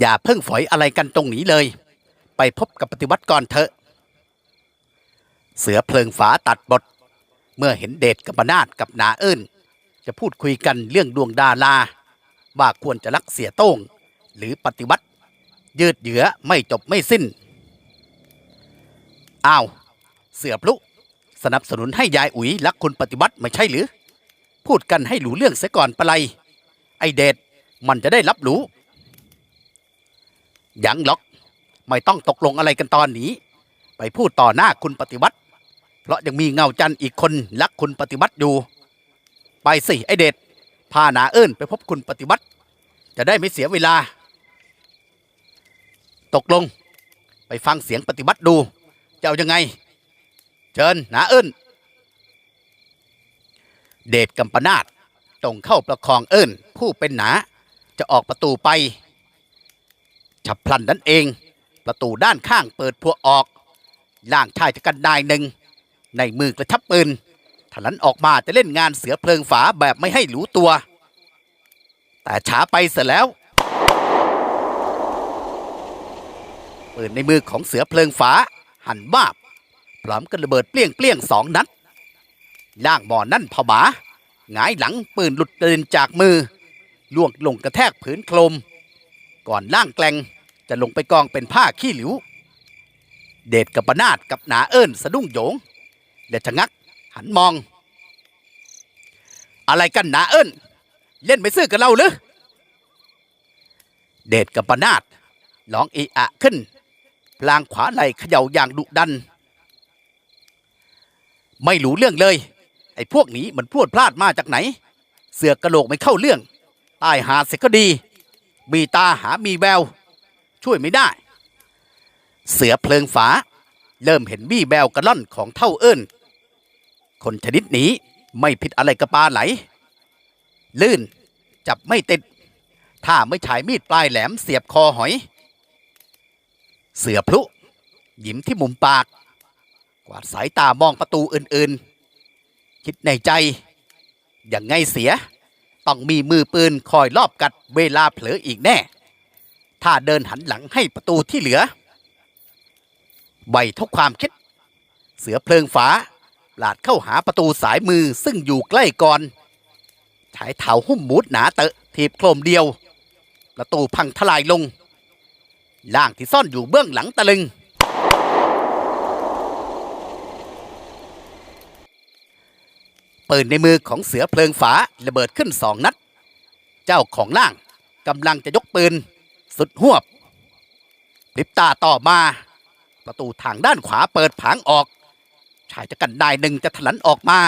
อย่าเพิ่งฝอยอะไรกันตรงนี้เลย ไปพบกับปฏิวัติก่อนเถอะ เสือเพลิงฝาตัดบท เมื่อเห็นเดชกัมปนาตกับนาเอิญจะพูดคุยกันเรื่องดวงดาราว่าควรจะรักเสียโต้ง หรือปฏิวัติ ยืดเหยือไม่จบไม่สิ้นอ้าวเสือพลุสนับสนุนให้ยายอุ๋ยรักคุณปฏิวัติไม่ใช่หรือ พูดกันให้รู้เรื่องเสียก่อนปะไลไอเดชมันจะได้รับรู้ ยังหรอก ไม่ต้องตกลงอะไรกันตอนนี้ ไปพูดต่อหน้าคุณปฏิวัติ เพราะยังมีเงาจันทร์อีกคนรักคุณปฏิวัติอยู่ ไปสิไอเดชพาหนาเอิญไปพบคุณปฏิวัติ จะได้ไม่เสียเวลา ตกลง ไปฟังเสียงปฏิวัติดู จะเอายังไง เชิญหนาเอิญเดชกัมปนาตตรงเข้าประคองเอิญผู้เป็นหนา จะออกประตูไป ฉับพลันนั้นเอง ประตูด้านข้างเปิดพัวออกล่างชายจะกันนายหนึ่ง ในมือกระชับปืนถ้านั้นออกมาจะเล่นงานเสือเพลิงฝาแบบไม่ให้รู้ตัว แต่ช้าไปเสียแล้วปืนในมือของเสือเพลิงฝา หันวาบพร้อมกันระเบิดเปลี่ยงเปลี่ยงๆสองนัดล่างหมอนั่นผบาหงายหลังปืนหลุดเดินจากมือล่วงลงกระแทกผืนโคลม ก่อนล่างแกลง จะลงไปกองเป็นผ้าขี้หลิว เดชกับปนาดกับหนาเอิญสะดุ้งโยงและชะงัก หันมอง อะไรกันหนาเอิญเล่นไม่ซื่อกับเราหรือเดชกับปนาดร้องเอะอะขึ้น พลางขวาไหลเขย่าอย่างดุดัน ไม่รู้เรื่องเลย ไอ้พวกนี้มันพรวดพลาดมาจากไหน เสือกกระโหลกไม่เข้าเรื่องตายหาเสียก็ดี มีตาหามีแวว ช่วยไม่ได้ เสือเพลิงฝา เริ่มเห็นบี้แววกระล่อนของเท่าเอิญคนชนิดนี้ไม่ผิดอะไรกับปลาไหล ลื่นจับไม่ติด ถ้าไม่ใช้มีดปลายแหลมเสียบคอหอย เสือพลุยิ้มที่มุมปาก กวาดสายตามองประตูอื่นๆ คิดในใจ อย่างไงเสีย ต้องมีมือปืนคอยรอบกัดเวลาเผลออีกแน่ ถ้าเดินหันหลังให้ประตูที่เหลือไวเท่าความคิด เสือเพลิงฝาลาดเข้าหาประตูสายมือซึ่งอยู่ใกล้ก่อนใช้เท้าหุ้มหมูดหนาเตอะถีบโครมเดียว ประตูพังทลายลง ล่างที่ซ่อนอยู่เบื้องหลังตะลึง ปืนในมือของเสือเพลิงฝาระเบิดขึ้นสองนัด เจ้าของล่างกำลังจะยกปืน สุดหวบพลิบตาต่อมา ประตูทางด้านขวาเปิดผางออก ชายจะกันนายหนึ่งจะถลันออกมา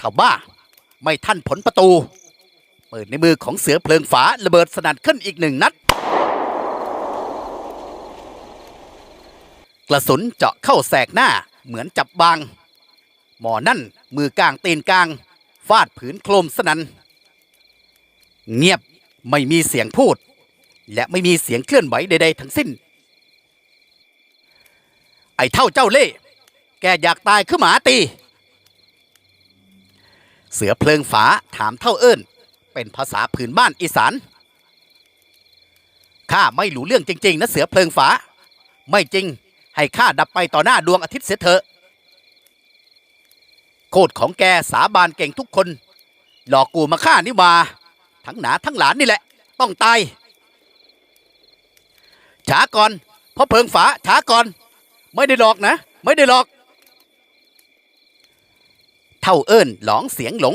ถาว่าไม่ทันผลประตู เปืนในมือของเสือเพลิงฝาระเบิดสนั่นขึ้นอีกหนึ่งนัด กระสุนเจาะเข้าแสกหน้าเหมือนจับบาง หมอนั่นมือกลางตีนกลาง ฟาดผืนโครมสนันเงียบไม่มีเสียงพูด และไม่มีเสียงเคลื่อนไหวใดๆทั้งสิ้น ไอ้เท่าเจ้าเล่แกอยากตายคือหมาตี เสือเพลิงฝาถามเท่าเอิญเป็นภาษาผืนบ้านอีสานข้าไม่รู้เรื่องจริง ๆนะเสือเพลิงฝา ไม่จริงให้ข้าดับไปต่อหน้าดวงอาทิตย์เสียเถอะโคตรของแกสาบานเก่งทุกคน หลอกกูมาฆ่านี่มา ทั้งหนาทั้งหลานนี่แหละ ต้องตาย ช้าก่อนเพราะเพิงฝาช้าก่อน ไม่ได้หลอกนะ ไม่ได้หลอก เท่าเอิญหลองเสียงหลง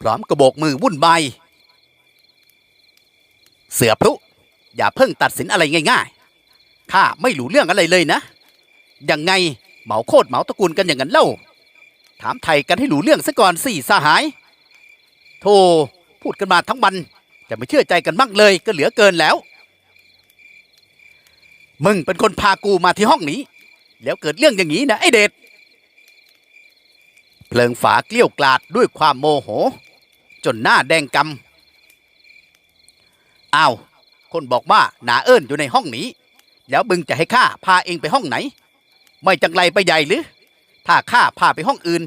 พร้อมกระโบกมือวุ่นวายเสือพลุอย่าเพิ่งตัดสินอะไรง่ายๆข้าไม่รู้เรื่องอะไรเลยนะยังไงเหมาโคตรเหมาตระกูลกันอย่างนั้นเล่า ถามไทยกันให้รู้เรื่องซะก่อนสี่สหาย โธ่พูดกันมาทั้งวันจะไม่เชื่อใจกันบ้างเลยก็เหลือเกินแล้ว มึงเป็นคนพากูมาที่ห้องนี้ แล้วเกิดเรื่องอย่างนี้นะไอเดชเพลิงฝาเกลี้ยวกลาดด้วยความโมโห จนหน้าแดงกำอ้าวคนบอกว่าหนาเอิญอยู่ในห้องนี้ แล้วมึงจะให้ข้าพาเองไปห้องไหน ไม่จังไรไปใหญ่หรือ ถ้าข้าพาไปห้องอื่น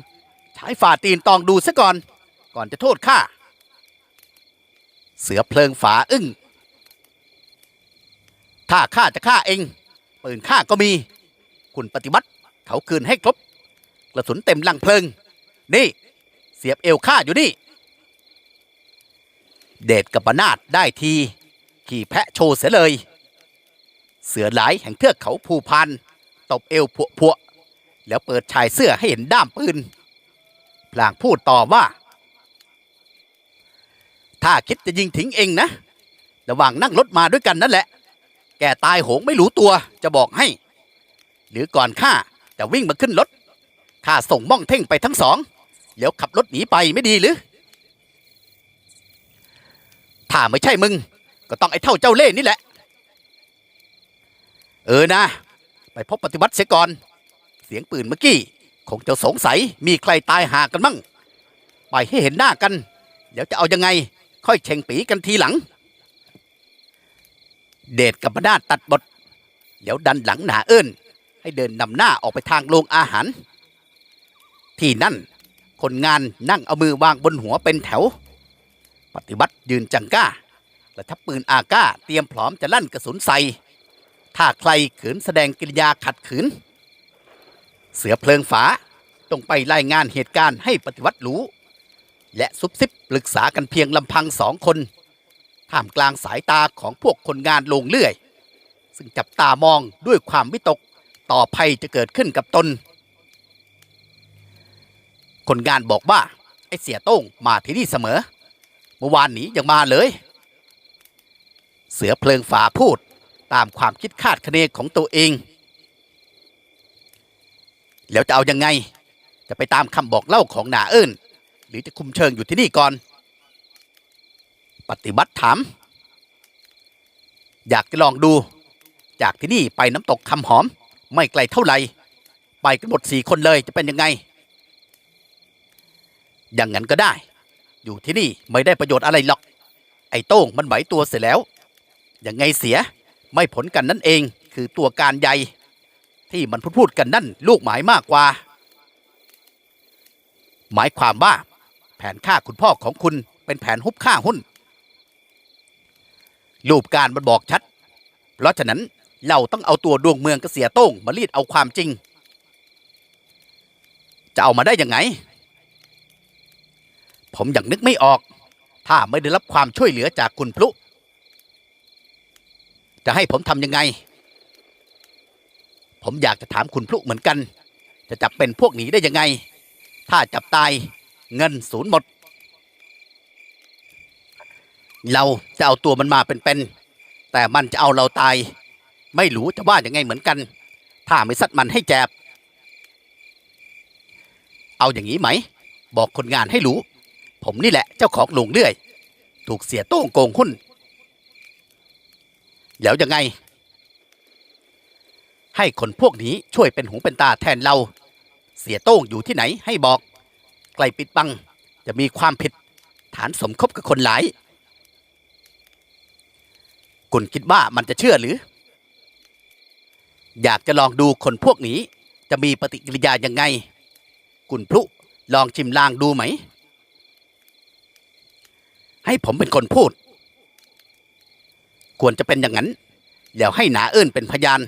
ใช้ฝ่าตีนตองดูซะก่อน ก่อนจะโทษข้า เสือเพลิงฝาอึ้ง ถ้าข้าจะฆ่าเองปืนข้าก็มี คุณปฏิบัติ เขาคืนให้ครบกระสุนเต็มลังเพลิง นี่ เสียบเอวข้าอยู่นี่ เดชกับปนาดได้ที ขี่แพะโชว์เสียเลย เสือหลายแห่งเทือกเขาภูพานตบเอวพวพวแล้วเปิดชายเสื้อให้เห็นด้ามปืนพลางพูดต่อว่า ถ้าคิดจะยิงทิ้งเองนะ ระหว่างนั่งรถมาด้วยกันนั่นแหละ แกตายโหงไม่รู้ตัวจะบอกให้ หรือก่อนข้าจะวิ่งมาขึ้นรถข้าส่งม่องเท่งไปทั้งสองแล้วขับรถหนีไปไม่ดีหรือ ถ้าไม่ใช่มึง ก็ต้องไอ้เท่าเจ้าเล่ห์นี่แหละ เออนะ ไปพบปฏิบัติเสียก่อน เสียงปืนเมื่อกี้คงจะสงสัยมีใครตายหากันมั่ง ไปให้เห็นหน้ากัน เดี๋ยวจะเอายังไง ค่อยเชงปีกันทีหลัง เดชกับพนาตัดบทเดี๋ยวดันหลังหนาเอิ้น ให้เดินนำหน้าออกไปทางโรงอาหาร ที่นั่น คนงานนั่งเอามือวางบนหัวเป็นแถว ปฏิบัติยืนจังก้า และทับปืนอาก้าเตรียมพร้อมจะลั่นกระสุนใส่ ถ้าใครขืนแสดงกิริยาขัดขืน เสือเพลิงฝาต้องไปรายงานเหตุการณ์ให้ปฏิวัติรู้ และซุบซิบปรึกษากันเพียงลำพังสองคน ท่ามกลางสายตาของพวกคนงานลงเลื่อย ซึ่งจับตามองด้วยความวิตกต่อภัยจะเกิดขึ้นกับตน คนงานบอกว่า ไอ้เสียโต้งมาที่นี่เสมอ เมื่อวานนี้ยังมาเลย เสือเพลิงฝาพูดตามความคิดคาดคะเนของตัวเอง แล้วจะเอายังไง จะไปตามคำบอกเล่าของหนาเอิญหรือจะคุมเชิงอยู่ที่นี่ก่อน ปฏิบัติถามอยากจะลองดู จากที่นี่ไปน้ำตกคำหอม ไม่ไกลเท่าไหร่ไปกันหมดสี่คนเลยจะเป็นยังไง อย่างนั้นก็ได้ อยู่ที่นี่ไม่ได้ประโยชน์อะไรหรอก ไอ้โต้งมันไหวตัวเสียแล้ว ยังไงเสียไม่ผลกันนั่นเองคือตัวการใหญ่ที่มันพูดพูดกันนั่นลูกหมายมากกว่า หมายความว่า แผนฆ่าคุณพ่อของคุณเป็นแผนฮุบฆ่าหุ้น รูปการมันบอกชัด เพราะฉะนั้นเราต้องเอาตัวดวงเมืองกระเสียโต้งมารีดเอาความจริง จะเอามาได้ยังไง ผมยังนึกไม่ออก ถ้าไม่ได้รับความช่วยเหลือจากคุณพลุ จะให้ผมทำยังไง ผมอยากจะถามคุณพลุเหมือนกัน จะจับเป็นพวกหนีได้ยังไง ถ้าจับตายเงินศูนย์หมด เราจะเอาตัวมันมาเป็นๆแต่มันจะเอาเราตาย ไม่รู้จะว่ายังไงเหมือนกัน ถ้าไม่ซัดมันให้แจบ เอาอย่างนี้ไหม บอกคนงานให้รู้ ผมนี่แหละเจ้าของโรงเลื่อย ถูกเสียโต้งโกงหุ้นแล้วยังไง ให้คนพวกนี้ช่วยเป็นหูเป็นตาแทนเรา เสียโต้งอยู่ที่ไหนให้บอกไกลปิดบังจะมีความผิดฐานสมคบกับคนหลาย คุณคิดว่ามันจะเชื่อหรือ อยากจะลองดูคนพวกนี้ จะมีปฏิกิริยายังไง คุณพลุลองชิมลางดูไหม ให้ผมเป็นคนพูด ควรจะเป็นอย่างนั้น แล้วให้หนาเอิ้นเป็นพยาน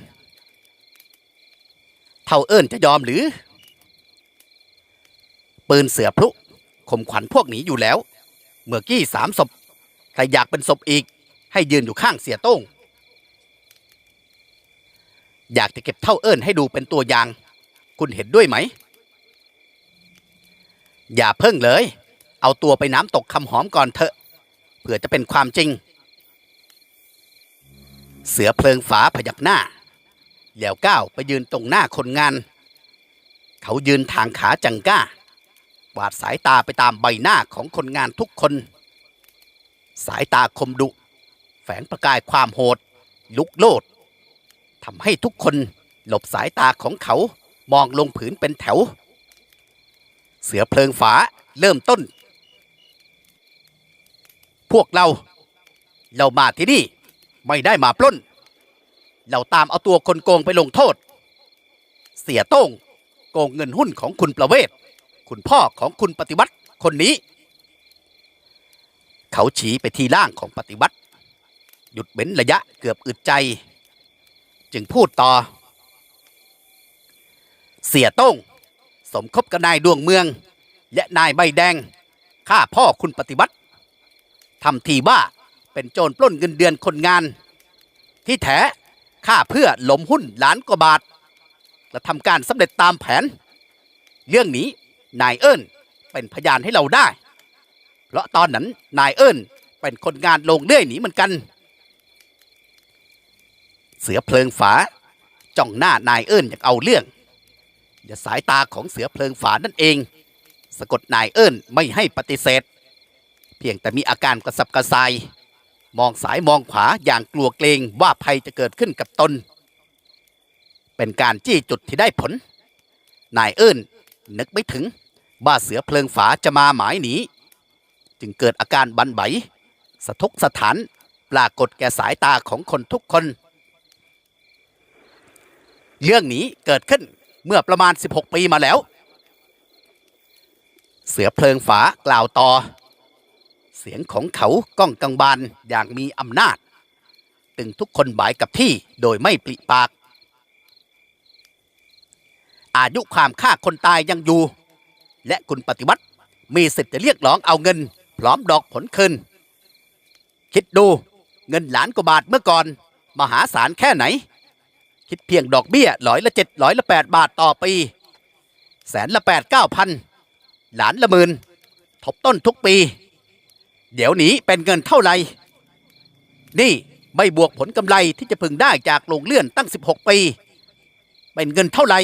เท่าเอิ้นจะยอมหรือ ปืนเสือพลุข่มขวัญพวกนี้อยู่แล้ว เมื่อกี้สามศพใครอยากเป็นศพอีก ให้ยืนอยู่ข้างเสียโต้ง อยากจะเก็บเท่าเอิ้นให้ดูเป็นตัวอย่าง คุณเห็นด้วยไหม อย่าเพิ่งเลย เอาตัวไปน้ำตกคำหอมก่อนเถอะเผื่อจะเป็นความจริง เสือเพลิงฝาพยักหน้า แล้วก้าวไปยืนตรงหน้าคนงาน เขายืนทางขาจังก้าวาดสายตาไปตามใบหน้าของคนงานทุกคน สายตาคมดุ แฝงประกายความโหด ลุกโลดทำให้ทุกคนหลบสายตาของเขามองลงผืนเป็นแถว เสือเพลิงฝาเริ่มต้น พวกเรา เรามาที่นี่ ไม่ได้มาปล้น เราตามเอาตัวคนโกงไปลงโทษ เสียโต้งโกงเงินหุ้นของคุณประเวศ คุณพ่อของคุณปฏิวัติคนนี้ เขาชี้ไปที่ล่างของปฏิวัติ หยุดเว้นระยะเกือบอึดใจ จึงพูดต่อ เสียต้ง สมคบกับนายดวงเมือง และนายใบแดงฆ่าพ่อคุณปฏิบัติทำทีว่าเป็นโจรปล้นเงินเดือนคนงาน ที่แท้ฆ่าเพื่อหลมหุ้นล้านกว่าบาท และทำการสำเร็จตามแผน เรื่องนี้นายเอิญเป็นพยานให้เราได้ เพราะตอนนั้นนายเอิญเป็นคนงานลงเลื่อยหนีเหมือนกัน เสือเพลิงฝาจ้องหน้านายเอิญอยากเอาเรื่อง อย่าสายตาของเสือเพลิงฝานั่นเอง สะกดนายเอิญไม่ให้ปฏิเสธ เพียงแต่มีอาการกระสับกระส่าย มองสายมองขวาอย่างกลัวเกรงว่าภัยจะเกิดขึ้นกับตน เป็นการจี้จุดที่ได้ผล นายเอิญนึกไม่ถึงว่าเสือเพลิงฝาจะมาหมายหนีจึงเกิดอาการบันไหวสะทกสถานปรากฏแก่สายตาของคนทุกคน เรื่องนี้เกิดขึ้นเมื่อประมาณ 16 ปีมาแล้ว เสือเพลิงฝากล่าวต่อ เสียงของเขาก้องกังบานอย่างมีอำนาจ ตึงทุกคนบายกับที่โดยไม่ปริปาก อายุความฆ่าคนตายยังอยู่ และคุณปฏิวัติมีสิทธิ์จะเรียกร้องเอาเงิน พร้อมดอกผลคืนคิดดูเงินล้านกว่าบาทเมื่อก่อน มหาศาลแค่ไหน คิดเพียงดอกเบี้ยร้อยละเจ็ดร้อยละแปดบาทต่อปี แสนละแปดเก้าพันหลานละหมื่นทบต้นทุกปี เดี๋ยวนี้เป็นเงินเท่าไหร่ นี่ไม่บวกผลกำไรที่จะพึงได้จากโรงเลื่อนตั้ง 16 ปี เป็นเงินเท่าไหร่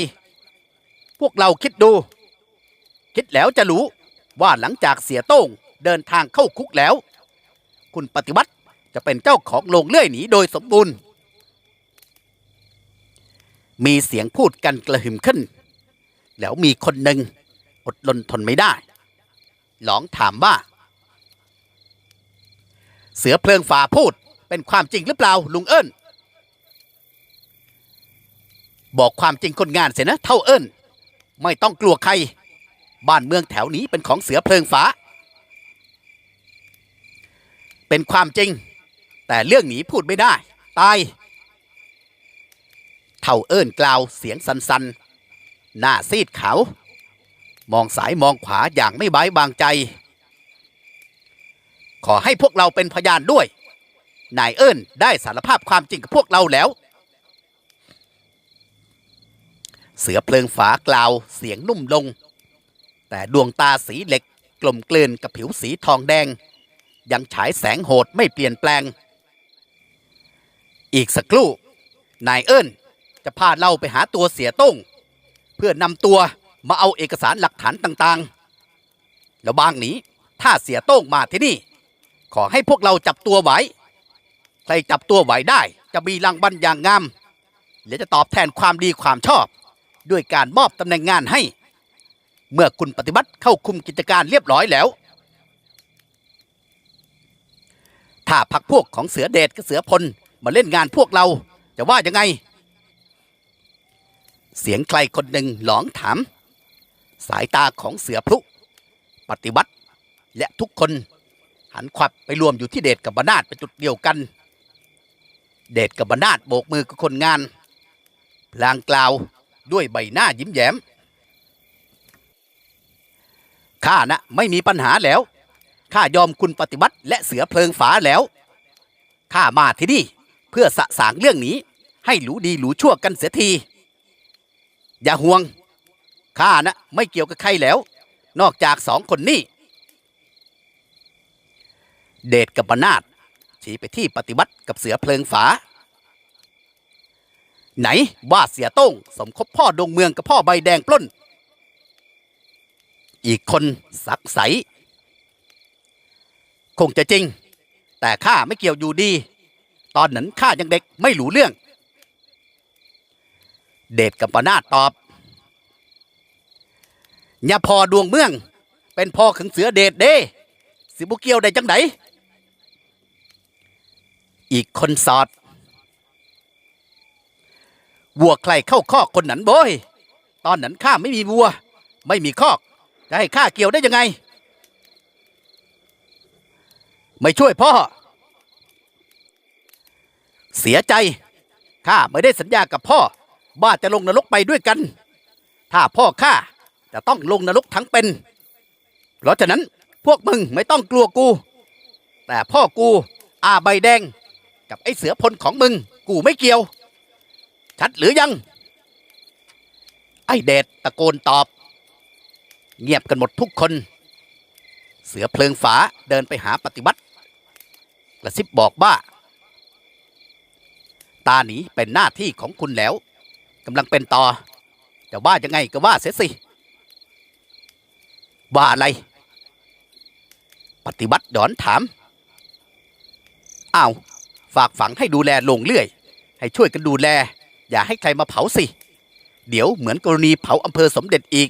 พวกเราคิดดู คิดแล้วจะรู้ว่าหลังจากเสียโต้งเดินทางเข้าคุกแล้ว คุณปฏิวัติจะเป็นเจ้าของโรงเลื่อยหนีโดยสมบูรณ์ มีเสียงพูดกันกระหึ่มขึ้น แล้วมีคนหนึ่งอดรนทนไม่ได้ หลองถามว่า เสือเพลิงฝาพูดเป็นความจริงหรือเปล่าลุงเอิญบอกความจริงคนงานเสียนะ เท่าเอิญไม่ต้องกลัวใคร บ้านเมืองแถวนี้เป็นของเสือเพลิงฟ้า เป็นความจริง แต่เรื่องหนีพูดไม่ได้ ตาย เท่าเอิญกล่าวเสียงสันๆ หน้าซีดขาว มองสายมองขวาอย่างไม่ไว้บางใจ ขอให้พวกเราเป็นพยานด้วย นายเอิญได้สารภาพความจริงกับพวกเราแล้ว เสือเพลิงฝากล่าวเสียงนุ่มลง แต่ดวงตาสีเหล็กกลมเกลื่นกับผิวสีทองแดง ยังฉายแสงโหดไม่เปลี่ยนแปลง อีกสักครู่นายเอิญ จะพาเราไปหาตัวเสียต้ง เพื่อนำตัวมาเอาเอกสารหลักฐานต่างๆ แล้วบางนี้ถ้าเสียโต้งมาที่นี่ ขอให้พวกเราจับตัวไว้ ใครจับตัวไว้ได้ จะมีรางวัลอย่างงาม และจะตอบแทนความดีความชอบ ด้วยการมอบตำแหน่งงานให้ เมื่อคุณปฏิบัติเข้าคุมกิจการเรียบร้อยแล้ว ถ้าพักพวกของเสือเดชกับเสือพลมาเล่นงานพวกเราจะว่ายังไง เสียงใครคนหนึ่งหลองถาม สายตาของเสือพลุปฏิวัติ และทุกคนหันขวับไปรวมอยู่ที่เดชกับบนาดเป็นจุดเดียวกัน เดชกับบนาดโบกมือกับคนงาน พลางกล่าวด้วยใบหน้ายิ้มแย้มข้านะไม่มีปัญหาแล้วข้ายอมคุณปฏิบัติ และเสือเพลิงฝาแล้วข้ามาที่นี่เพื่อสะสางเรื่องนี้ ให้หลูดีหลูชั่วกันเสียที อย่าห่วง ข้านะไม่เกี่ยวกับใครแล้ว นอกจากสองคนนี้ เดชกับบนาดชี้ไปที่ปฏิวัติกับเสือเพลิงฝา ไหนว่าเสียโต้งสมคบพ่อดงเมืองกับพ่อใบแดงปล้น อีกคนสักใส คงจะจริง แต่ข้าไม่เกี่ยวอยู่ดี ตอนนั้นข้ายังเด็กไม่รู้เรื่อง เดชกับปนาตอบยาพอดวงเมือง เป็นพ่อขึงเสือเดชเด้สิบุเกียวได้จังไดอีกคนสอดวัวใครเข้าคอกคนนั้นโบยตอนนั้นข้าไม่มีวัว ไม่มีคอก จะให้ข้าเกี่ยวได้ยังไง ไม่ช่วยพ่อ เสียใจข้าไม่ได้สัญญากับพ่อ ว่าจะลงนรกไปด้วยกัน ถ้าพ่อข้าจะต้องลงนรกทั้งเป็น เพราะฉะนั้นพวกมึงไม่ต้องกลัวกู แต่พ่อกูอาใบแดง กับไอ้เสือพลของมึง กูไม่เกี่ยว ชัดหรือยัง ไอ้เดชตะโกนตอบ เงียบกันหมดทุกคน เสือเพลิงฝาเดินไปหาปฏิวัติกระซิบบอกว่าตาหนีเป็นหน้าที่ของคุณแล้ว กำลังเป็นต่อจะว่ายังไงก็ว่าเสียสิว่าอะไร ปฏิวัติดอนถามอ้าวฝากฝังให้ดูแลลงเรื่อย ให้ช่วยกันดูแล อย่าให้ใครมาเผาสิ เดี๋ยวเหมือนกรณีเผาอำเภอสมเด็จอีก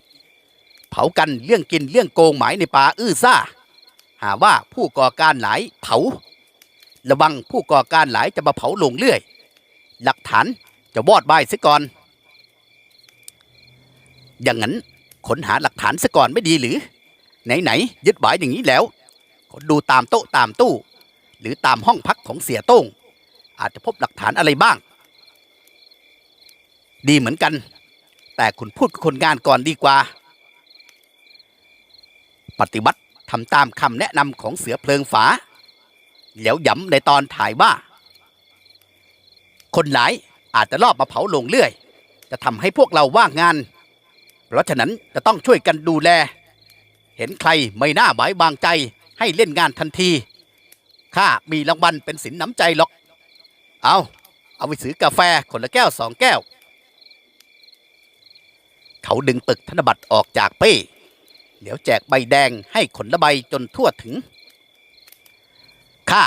เผากันเรื่องกินเรื่องโกงหมายในป่าอื้อซ่า หาว่าผู้ก่อการหลายเผา ระวังผู้ก่อการหลายจะมาเผาลงเรื่อย หลักฐานจะวอดใบายเสียก่อน อย่างนั้นค้นหาหลักฐานซะก่อนไม่ดีหรือ ไหนๆยึดหมายอย่างนี้แล้วขนดูตามโต๊ะตามตู้ หรือตามห้องพักของเสียโต้ง อาจจะพบหลักฐานอะไรบ้าง ดีเหมือนกัน แต่คุณพูดกับคนงานก่อนดีกว่า ปฏิบัติทำตามคำแนะนำของเสือเพลิงฝาแล้วย้ำในตอนถ่ายว่า คนหลายอาจจะลอบมาเผาลงเรื่อย จะทำให้พวกเราว่างงาน เพราะฉะนั้นจะต้องช่วยกันดูแล เห็นใครไม่น่าไว้วางใจให้เล่นงานทันที ข้ามีรางวัลเป็นสินน้ำใจหรอก เอาเอาไปซื้อกาแฟคนละแก้วสองแก้ว เขาดึงปึกธนบัตรออกจากเป้เดี๋ยวแจกใบแดงให้ขนละใบจนทั่วถึง ข้า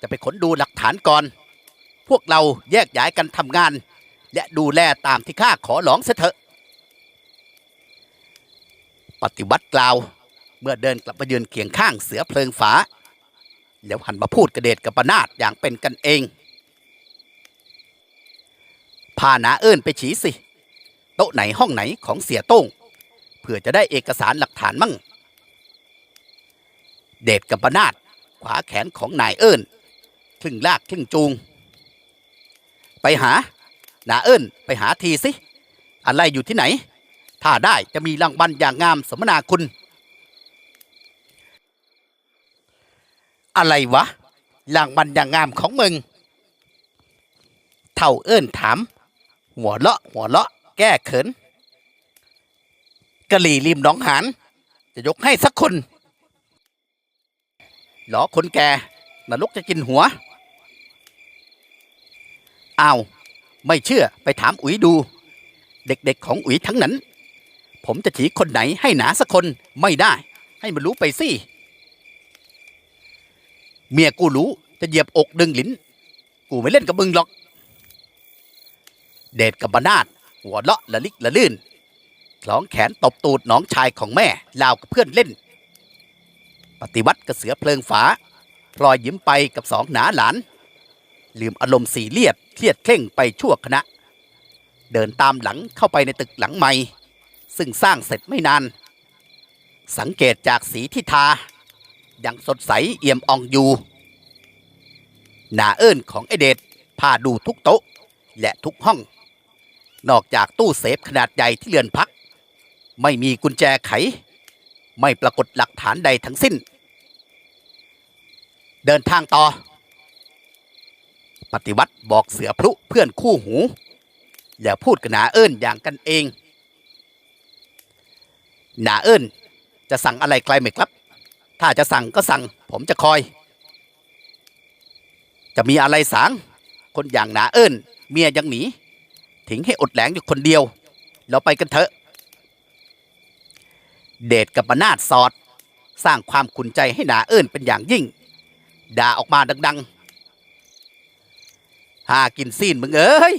จะไปขนดูหลักฐานก่อน พวกเราแยกย้ายกันทำงาน และดูแลตามที่ข้าขอหลองเสเถอะ ปฏิวัติกล่าว เมื่อเดินกลับมายืนเคียงข้างเสือเพลิงฝา แล้วหันมาพูดกระเดดกับปนาดอย่างเป็นกันเองพาหนาเอิญไปฉีสิ โต๊ะไหนห้องไหนของเสียโต้งเพื่อจะได้เอกสารหลักฐานมั่ง เดชกับปนาดขวาแขนของนายเอิญครึ่งลากครึ่งจูง ไปหา หนาเอิญไปหาทีสิ อะไรอยู่ที่ไหน ถ้าได้จะมีรางวัลอย่างงามสมนาคุณ อะไรวะรางวัลอย่างงามของมึง เท่าเอิ้นถาม หัวเลาะหัวเลาะ แก้เขินกะหลี่ริมหนองหานจะยกให้สักคนหลอคนแก่นรกจะกินหัวอ้าวไม่เชื่อไปถามอุ๋ยดู เด็กๆของอุ๋ยทั้งนั้น ผมจะฉีคนไหนให้หนาสักคนไม่ได้ ให้มันรู้ไปสิ เมียกูรู้จะเหยียบอกดึงลิ้น กูไม่เล่นกับมึงหรอก เดชกับบนาดหัวเลาะละลิกละลื่นคล้องแขนตบตูดน้องชายของแม่ลาวกับเพื่อนเล่น ปฏิวัติกระเสือเพลิงฝาพลอยยิ้มไปกับสองหนาหลาน ลืมอารมณ์สีเลียดเครียดเคร่งไปชั่วคณะ เดินตามหลังเข้าไปในตึกหลังใหม่ ซึ่งสร้างเสร็จไม่นาน สังเกตจากสีที่ทายังสดใสเอี่ยมอ่องอยู่หนาเอิญของไอเดชพาดูทุกโต๊ะ และทุกห้อง นอกจากตู้เซฟขนาดใหญ่ที่เรือนพัก ไม่มีกุญแจไข ไม่ปรากฏหลักฐานใดทั้งสิ้น เดินทางต่อ ปฏิวัติบอกเสือพลุเพื่อนคู่หูอย่าพูดกับหนาเอิญอย่างกันเอง หนาเอิญจะสั่งอะไรใครไหมครับ ถ้าจะสั่งก็สั่ง ผมจะคอย จะมีอะไรสาง คนอย่างหนาเอิญเมียยังหนีทิ้งให้อดแหลงอยู่คนเดียว เราไปกันเถอะ เดชกับปนาดสอด สร้างความขุนใจให้หนาเอิญเป็นอย่างยิ่ง ด่าออกมาดัง ๆ หากินซีนมึงเอ้ย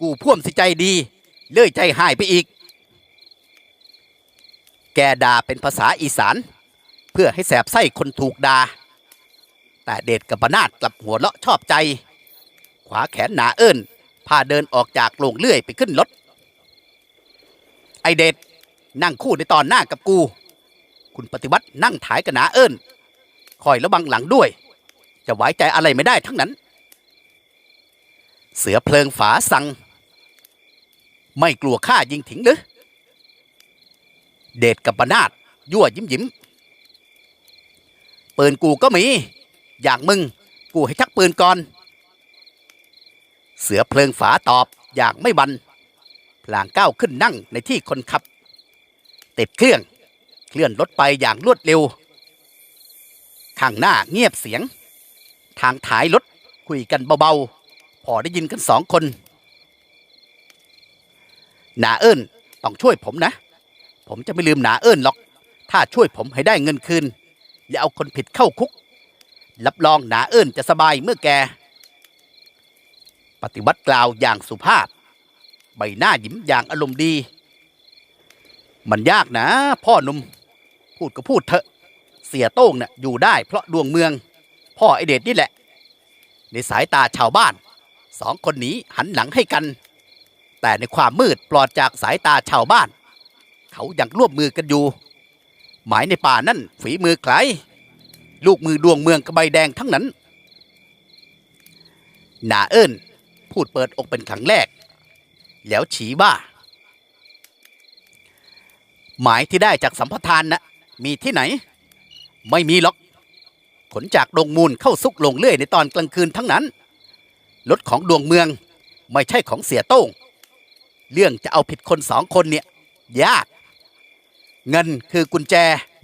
กูพ่วมสิใจดี เลื่อยใจหายไปอีก แกด่าเป็นภาษาอีสาน เพื่อให้แสบไส้คนถูกด่าแต่เดชกับปนาดกลับหัวเราะชอบใจ ขวาแขนหนาเอิญพาเดินออกจากโรงเลื่อยไปขึ้นรถ ไอเดชนั่งคู่ในตอนหน้ากับกู คุณปฏิวัตินั่งถ่ายกับหนาเอิญคอยระวังหลังด้วย จะไว้ใจอะไรไม่ได้ทั้งนั้น เสือเพลิงฝาสังไม่กลัวข้ายิงถิงหรือ เดชกับบนาดยั่วยิ้มยิ้มปืนกูก็มี อย่างมึง กูให้ชักปืนก่อน เสือเพลิงฝาตอบอย่างไม่บัน พลางก้าวขึ้นนั่งในที่คนขับ ติดเครื่อง เคลื่อนรถไปอย่างรวดเร็ว ข้างหน้าเงียบเสียง ทางท้ายรถคุยกันเบาๆ พอได้ยินกันสองคนหนาเอิญต้องช่วยผมนะ ผมจะไม่ลืมหนาเอิญหรอก ถ้าช่วยผมให้ได้เงินคืน อย่าเอาคนผิดเข้าคุก รับรองหนาเอิญจะสบายเมื่อแก ปฏิวัติกล่าวอย่างสุภาพ ใบหน้ายิ้มอย่างอารมณ์ดี มันยากนะ พ่อหนุ่ม พูดก็พูดเถอะ เสียโต้งเน่ะอยู่ได้เพราะดวงเมือง พ่อไอเดชนี่แหละ ในสายตาชาวบ้าน สองคนนี้หันหลังให้กัน แต่ในความมืดปลอดจากสายตาชาวบ้าน เขายังร่วมมือกันอยู่ หมายในป่านั่นฝีมือใครลูกมือดวงเมืองกระใบแดงทั้งนั้นหนาเอิญพูดเปิดอกเป็นครั้งแรก แล้วฉีว่า หมายที่ได้จากสัมปทานนะมีที่ไหน ไม่มีหรอก ขนจากดงมูลเข้าซุกลงเลื่อยในตอนกลางคืนทั้งนั้นรถของดวงเมืองไม่ใช่ของเสียโต้ง เรื่องจะเอาผิดคนสองคนเนี่ย ยาก เงินคือกุญแจ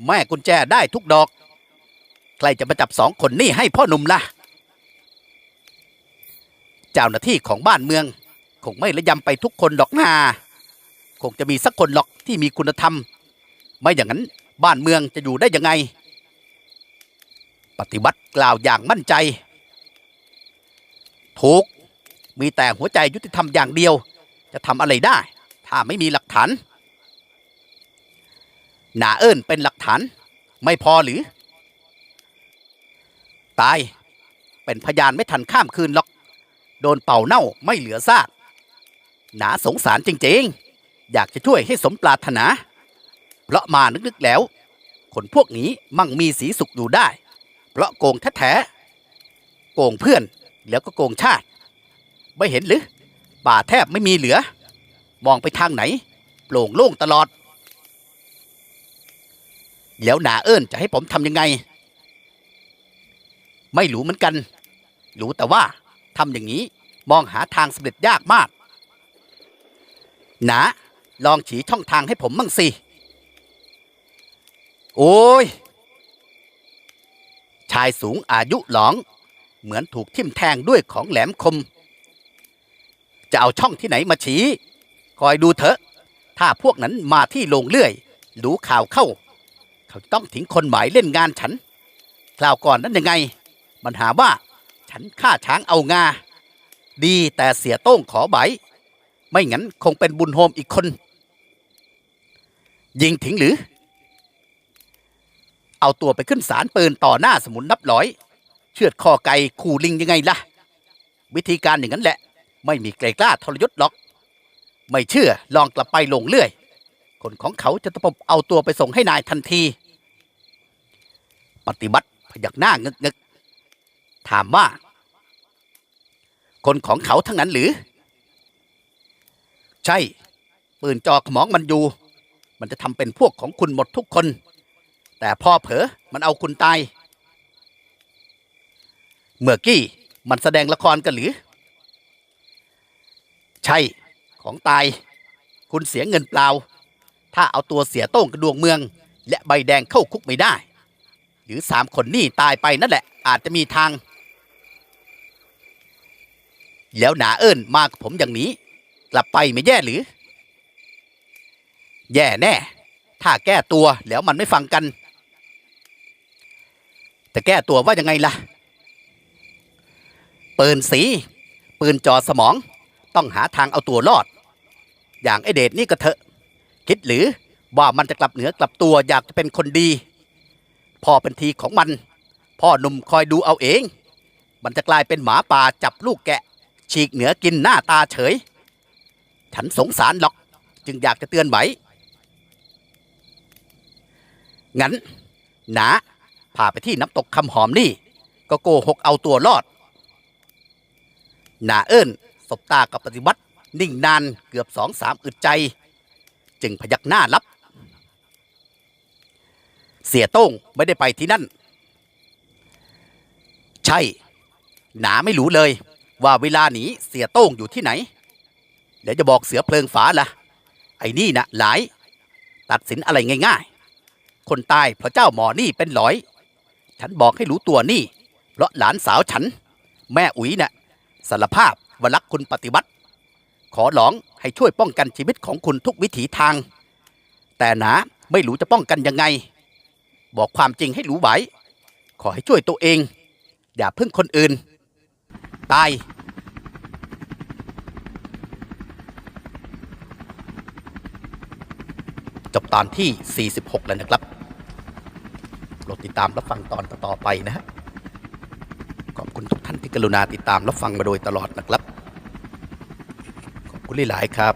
แม่กุญแจได้ทุกดอก ใครจะมาจับสองคนนี่ให้พ่อหนุ่มล่ะ เจ้าหน้าที่ของบ้านเมือง คงไม่ระยำไปทุกคนดอกนาคงจะมีสักคนหรอกที่มีคุณธรรม ไม่อย่างนั้นบ้านเมืองจะอยู่ได้ยังไง ปฏิบัติกล่าวอย่างมั่นใจ ถูก มีแต่หัวใจยุติธรรมอย่างเดียว จะทำอะไรได้ ถ้าไม่มีหลักฐาน หนาเอิญเป็นหลักฐาน ไม่พอหรือ ตาย เป็นพยานไม่ทันข้ามคืนหรอก โดนเป่าเน่าไม่เหลือซากหนาสงสารจริงๆ อยากจะช่วยให้สมปรารถนา เพราะมานึกๆแล้ว คนพวกนี้มั่งมีสีสุขอยู่ได้ เพราะโกงแท้ๆ โกงเพื่อนแล้วก็โกงชาติ ไม่เห็นหรือป่าแทบไม่มีเหลือ มองไปทางไหน โปร่งโล่งตลอด แล้วหนาเอิญจะให้ผมทำยังไง ไม่รู้เหมือนกัน รู้แต่ว่าทำอย่างนี้มองหาทางสำเร็จยากมาก หนาลองฉีช่องทางให้ผมมั่งสิ โอ้ย ชายสูงอายุหลอง เหมือนถูกทิ่มแทงด้วยของแหลมคม จะเอาช่องที่ไหนมาชี้ คอยดูเถอะ ถ้าพวกนั้นมาที่โรงเลื่อย รู้ข่าวเข้า เขาต้องทิ้งคนหมายเล่นงานฉันคราวก่อนนั้นยังไง มันหาว่า ฉันฆ่าช้างเอางา ดีแต่เสียโต้งขอใบไม่งั้นคงเป็นบุญโฮมอีกคน ยิงถิงหรือ เอาตัวไปขึ้นศาลปืนต่อหน้าสมุนนับร้อย เชือดคอไก่ขู่ลิงยังไงล่ะ วิธีการอย่างนั้นแหละ ไม่มีใครกล้าทรยศหรอก ไม่เชื่อลองกลับไปลงเรื่อย คนของเขาจะตะปบเอาตัวไปส่งให้นายทันที ปฏิบัติพยักหน้างึกงึกถามว่า คนของเขาทั้งนั้นหรือ ใช่ ปืนจอขมองมันอยู่ มันจะทำเป็นพวกของคุณหมดทุกคน แต่พอเผลอมันเอาคุณตาย เมื่อกี้มันแสดงละครกันหรือ ใช่ ของตาย คุณเสียเงินเปล่า ถ้าเอาตัวเสียโต้งกระดวงเมือง และใบแดงเข้าคุกไม่ได้ หรือสามคนนี่ตายไปนั่นแหละ อาจจะมีทาง แล้วหนาเอิญมากับผมอย่างนี้ กลับไปไม่แย่หรือ แย่แน่ ถ้าแก้ตัวแล้วมันไม่ฟังกันแต่แก้ตัวว่ายังไงล่ะ ปืนสี ปืนจอสมอง ต้องหาทางเอาตัวรอด อย่างไอเดชนี่ก็เถอะ คิดหรือว่ามันจะกลับเหนือกลับตัวอยากจะเป็นคนดีพอเป็นทีของมัน พ่อหนุ่มคอยดูเอาเอง มันจะกลายเป็นหมาป่าจับลูกแกะ ฉีกเหนือกินหน้าตาเฉย ฉันสงสารหรอก จึงอยากจะเตือนไว้งั้นหนาพาไปที่น้ำตกคำหอมนี่ ก็โกหกเอาตัวรอดหนาเอิญสบตากับปฏิวัติ นิ่งนานเกือบสองสามอึดใจ จึงพยักหน้ารับ เสียโต้งไม่ได้ไปที่นั่น ใช่ หนาไม่รู้เลย ว่าเวลาหนีเสียโต้งอยู่ที่ไหน เดี๋ยวจะบอกเสือเพลิงฝาละไอ้นี่นะหลาย ตัดสินอะไรง่าย ๆ คนตายเพราะเจ้าหมอนี่เป็นหลอย ฉันบอกให้รู้ตัวนี่ เพราะหลานสาวฉัน แม่อุ๋ยน่ะสารภาพว่ารักคุณปฏิบัติ ขอร้องให้ช่วยป้องกันชีวิตของคุณทุกวิถีทาง แต่หนาไม่รู้จะป้องกันยังไง บอกความจริงให้รู้ไว้ ขอให้ช่วยตัวเอง อย่าพึ่งคนอื่น ตาย จบตอนที่ 46 แล้วนะครับโปรดติดตามรับฟังตอนต่อๆไปนะฮะขอบคุณทุกท่านที่กรุณาติดตามรับฟังมาโดยตลอดนะครับ ลี่หลายครับ